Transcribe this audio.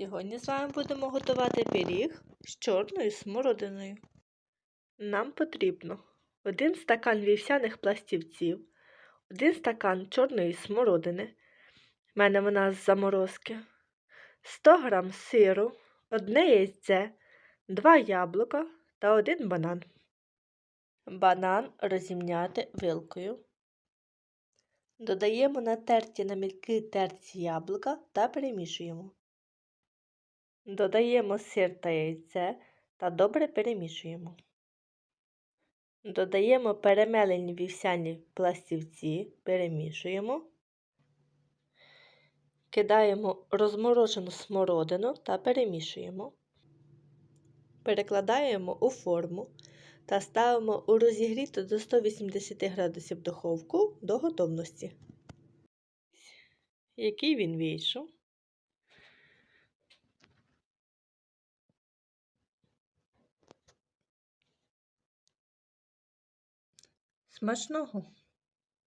Сьогодні з вами будемо готувати пиріг з чорною смородиною. Нам потрібно 1 стакан вівсяних пластівців, 1 стакан чорної смородини, в мене вона з заморозки, 100 г сиру, 1 яйце, 2 яблука та 1 банан. Банан розімняти вилкою. Додаємо натерті на мілкі терці яблука та перемішуємо. Додаємо сир та яйце та добре перемішуємо. Додаємо перемелені вівсяні пластівці, перемішуємо. Кидаємо розморожену смородину та перемішуємо. Перекладаємо у форму та ставимо у розігріту до 180 градусів духовку до готовності. Який він вийшов? Смачного!